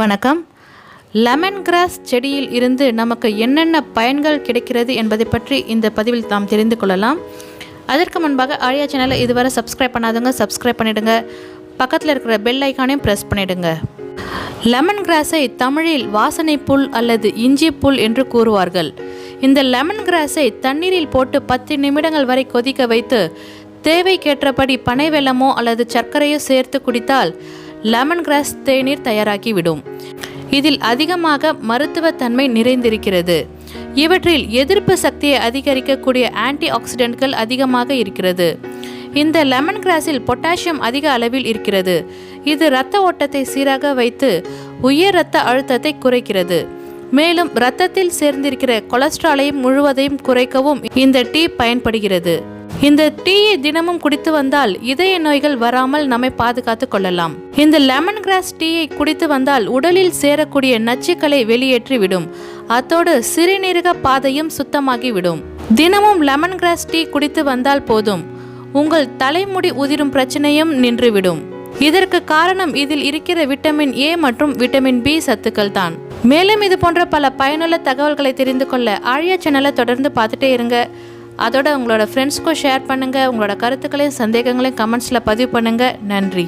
வணக்கம். Lemon grass செடியில் இருந்து நமக்கு என்னென்ன பயன்கள் கிடைக்கிறது என்பதை பற்றி இந்த பதிவில் நாம் தெரிந்து கொள்ளலாம். அதற்கு முன்பாக ஆழியா சேனலை இதுவரை சப்ஸ்கிரைப் பண்ணாதவங்க சப்ஸ்கிரைப் பண்ணிடுங்க. பக்கத்தில் இருக்கிற பெல் ஐக்கானையும் ப்ரெஸ் பண்ணிவிடுங்க லெமன் கிராஸை தமிழில் வாசனை புல் அல்லது இஞ்சி புல் என்று கூறுவார்கள். இந்த லெமன் கிராஸை தண்ணீரில் போட்டு பத்து நிமிடங்கள் வரை கொதிக்க வைத்து தேவைக்கேற்றபடி பனை வெல்லமோ அல்லது சர்க்கரையோ சேர்த்து குடித்தால் லெமன் கிராஸ் தேநீர் தயாராகிவிடும். இதில் அதிகமாக மருத்துவத்தன்மை நிறைந்திருக்கிறது. இவற்றில் எதிர்ப்பு சக்தியை அதிகரிக்கக்கூடிய ஆன்டி ஆக்சிடென்ட்கள் அதிகமாக இருக்கிறது. இந்த லெமன் கிராஸில் பொட்டாசியம் அதிக அளவில் இருக்கிறது. இது இரத்த ஓட்டத்தை சீராக வைத்து உயர் இரத்த அழுத்தத்தை குறைக்கிறது. மேலும் இரத்தத்தில் சேர்ந்திருக்கிற கொலஸ்ட்ராலையும் முழுவதையும் குறைக்கவும் இந்த டீ பயன்படுகிறது. இந்த டீயை தினமும் குடித்து வந்தால் இதய நோய்கள் வராமல் நம்மை பாதுகாத்து கொள்ளலாம். இந்த லெமன் கிராஸ் டீயை குடித்து வந்தால் உடலில் சேரக்கூடிய நச்சுக்களை வெளியேற்றி விடும் அத்தோடு சிறுநீரக பாதையும் சுத்தமாகி விடும் தினமும் லெமன் கிராஸ் டீ குடித்து வந்தால் போதும். உங்கள் தலைமுடி உதிரும் பிரச்சனையும் நின்றுவிடும். இதற்கு காரணம் இதில் இருக்கிற விட்டமின் ஏ மற்றும் விட்டமின் பி சத்துக்கள் தான். மேலும் இது போன்ற பல பயனுள்ள தகவல்களை தெரிந்து கொள்ள ஆழியா சேனலை தொடர்ந்து பார்த்துட்டே இருங்க. அதோட உங்களோட ஃப்ரெண்ட்ஸ்க்கும் ஷேர் பண்ணுங்கள் உங்களோட கருத்துக்களையும் சந்தேகங்களையும் கமெண்ட்ஸில் பதிவு பண்ணுங்கள் நன்றி.